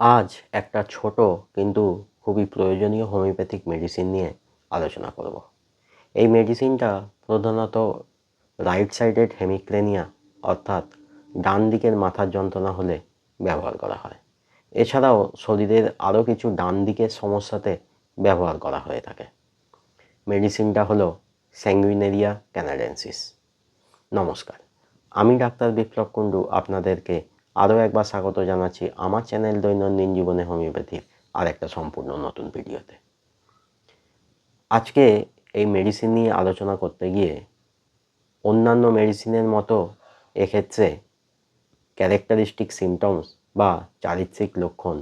আজ একটা ছোট কিন্তু খুবই প্রয়োজনীয় হোমিওপ্যাথিক মেডিসিন নিয়ে আলোচনা করব। এই মেডিসিনটা প্রধানত রাইট সাইডেড হেমিক্রেনিয়া অর্থাৎ ডান দিকের মাথার যন্ত্রণা হলে ব্যবহার করা হয়। এছাড়াও শরীরের আরও কিছু ডান দিকের সমস্যাতে ব্যবহার করা হয়ে থাকে। মেডিসিনটা হলো স্যাঙ্গুইনেরিয়া ক্যানাডেন্সিস নমস্কার, আমি ডাক্তার বিপ্লব কুণ্ডু, আপনাদেরকে আরও একবার স্বাগত জানাচ্ছি আমার চ্যানেল দৈনন্দিন জীবনে হোমিওপ্যাথির আর একটা সম্পূর্ণ নতুন ভিডিওতে। আজকে এই মেডিসিন নিয়ে আলোচনা করতে গিয়ে অন্যান্য মেডিসিনের মতো এক্ষেত্রে ক্যারেক্টারিস্টিক সিমটমস বা চারিত্রিক লক্ষণ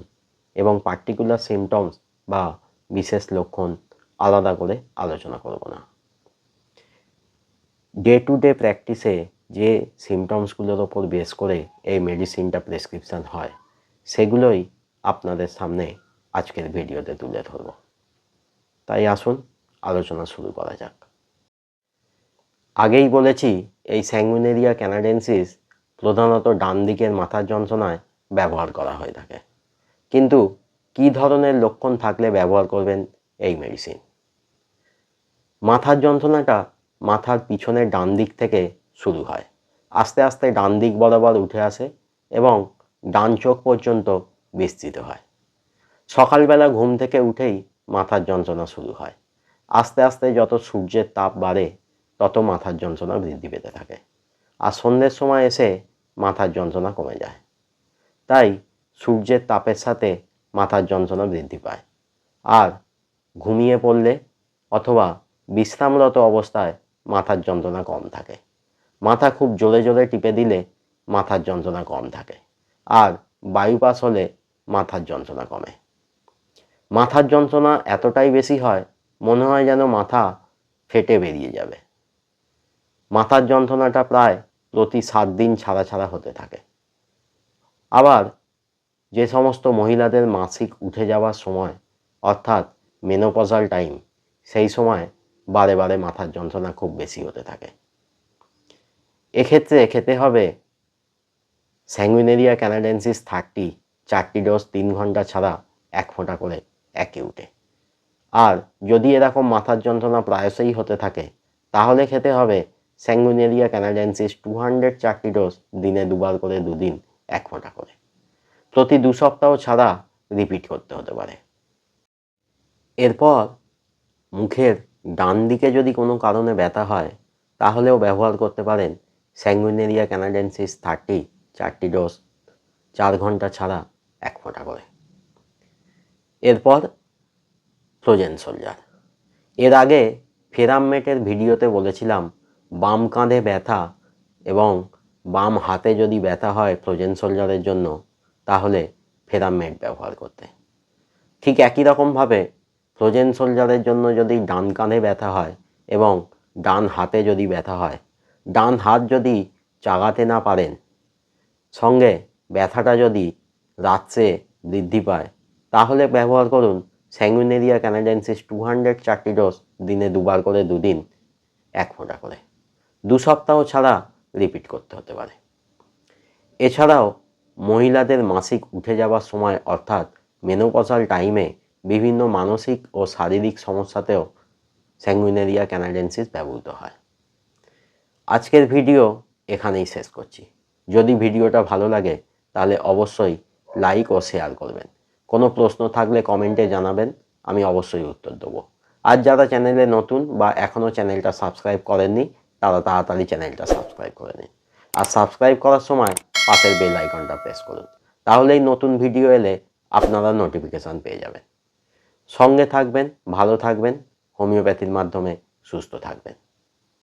এবং পার্টিকুলার সিমটমস বা বিশেষ লক্ষণ আলাদা করে আলোচনা করব না। ডে টু ডে প্র্যাকটিসে যে সিমটমসগুলোর ওপর বেস করে এই মেডিসিনটা প্রেসক্রিপশান হয়, সেগুলোই আপনাদের সামনে আজকের ভিডিওতে তুলে ধরব। তাই আসুন, আলোচনা শুরু করা যাক। আগেই বলেছি, এই স্যাঙ্গুইনেরিয়া ক্যানাডেন্সিস প্রধানত ডান দিকের মাথার যন্ত্রণায় ব্যবহার করা হয়ে থাকে। কিন্তু কী ধরনের লক্ষণ থাকলে ব্যবহার করবেন এই মেডিসিন মাথার যন্ত্রণাটা মাথার পিছনের ডান দিক থেকে শুরু হয়। আস্তে আস্তে ডান দিক বরাবর উঠে আসে এবং ডান চোখ পর্যন্ত বিস্তৃত হয়। সকালবেলা ঘুম থেকে উঠেই মাথার যন্ত্রণা শুরু হয়। আস্তে আস্তে যত সূর্যের তাপ বাড়ে, তত মাথার যন্ত্রণা বৃদ্ধি পেতে থাকে আর সন্ধ্যের সময় এসে মাথার যন্ত্রণা কমে যায়। তাই সূর্যের তাপের সাথে মাথার যন্ত্রণা বৃদ্ধি পায় আর ঘুমিয়ে পড়লে অথবা বিশ্রামরত অবস্থায় মাথার যন্ত্রণা কম থাকে। মাথা খুব জোরে জোরে টিপে দিলে মাথার যন্ত্রণা কম থাকে। আর বায়ুপাস হলে মাথার যন্ত্রণা কমে। মাথার যন্ত্রণা এতটাই বেশি হয়, মনে হয় যেন মাথা ফেটে বেরিয়ে যাবে। মাথার যন্ত্রণাটা প্রায় প্রতি সাত দিন ছাড়া ছাড়া হতে থাকে। আবার যে সমস্ত মহিলাদের মাসিক উঠে যাওয়ার সময়, অর্থাৎ মেনোপজাল টাইম সেই সময় বারে বারে মাথার যন্ত্রণা খুব বেশি হতে থাকে। এক্ষেত্রে খেতে হবে। স্যাঙ্গুইনেরিয়া ক্যানাডেন্সিস থার্টি চারটি ডোজ তিন ঘণ্টা ছাড়া এক ফোঁটা করে একে উঠে। আর যদি এরকম মাথার যন্ত্রণা প্রায়শই হতে থাকে, তাহলে খেতে হবে স্যাঙ্গুইনেরিয়া ক্যানাডেন্সিস টু হান্ড্রেড চারটি ডোজ দিনে দুবার করে দুদিন এক ফোঁটা করে। প্রতি দু সপ্তাহ ছাড়া রিপিট করতে হতে পারে। এরপর মুখের ডান দিকে যদি কোনো কারণে ব্যথা হয়, তাহলেও ব্যবহার করতে পারেন স্যাঙ্গুইনেরিয়া ক্যানাডেন্সিস থার্টি, চারটি ডোজ, চার ঘণ্টা ছাড়া এক ফোঁটা করে। এরপর ফ্রোজেন সোলজার। এর আগে ফেরামমেটের ভিডিওতে বলেছিলাম, বাম কাঁধে ব্যথা এবং বাম হাতে যদি ব্যথা হয় ফ্রোজেন সোলজারের জন্য, তাহলে ফেরামমেট ব্যবহার করতে। ঠিক একই রকমভাবে ফ্রোজেন সোলজারের জন্য যদি ডান কাঁধে ব্যথা হয় এবং ডান হাতে যদি ব্যথা হয় ডান হাত যদি চাগাতে না পারেন, সঙ্গে ব্যথাটা যদি রাত্রে বৃদ্ধি পায়, তাহলে ব্যবহার করুন স্যাঙ্গুইনেরিয়া ক্যানাডেন্সিস টু হান্ড্রেড চারটি ডোজ দিনে দুবার করে দুদিন, এক ফোঁটা করে। দু সপ্তাহ ছাড়া রিপিট করতে হতে পারে। এছাড়াও মহিলাদের মাসিক উঠে যাওয়ার সময় অর্থাৎ মেনোপসাল টাইমে বিভিন্ন মানসিক ও শারীরিক সমস্যাতেও স্যাঙ্গুইনেরিয়া ক্যানাডেন্সিস ব্যবহৃত হয়। আজকের ভিডিও এখানেই শেষ করছি। যদি ভিডিওটা ভালো লাগে, তাহলে অবশ্যই লাইক ও শেয়ার করবেন। কোনো প্রশ্ন থাকলে কমেন্টে জানাবেন, আমি অবশ্যই উত্তর দেবো। আর যারা চ্যানেলে নতুন বা এখনও চ্যানেলটা সাবস্ক্রাইব করেননি, তারা তাড়াতাড়ি চ্যানেলটা সাবস্ক্রাইব করে নিন। আর সাবস্ক্রাইব করার সময় পাশের বেল আইকনটা প্রেস করুন। তাহলেই নতুন ভিডিও এলে আপনারা নোটিফিকেশান পেয়ে যাবেন। সঙ্গে থাকবেন, ভালো থাকবেন হোমিওপ্যাথির মাধ্যমে সুস্থ থাকবেন।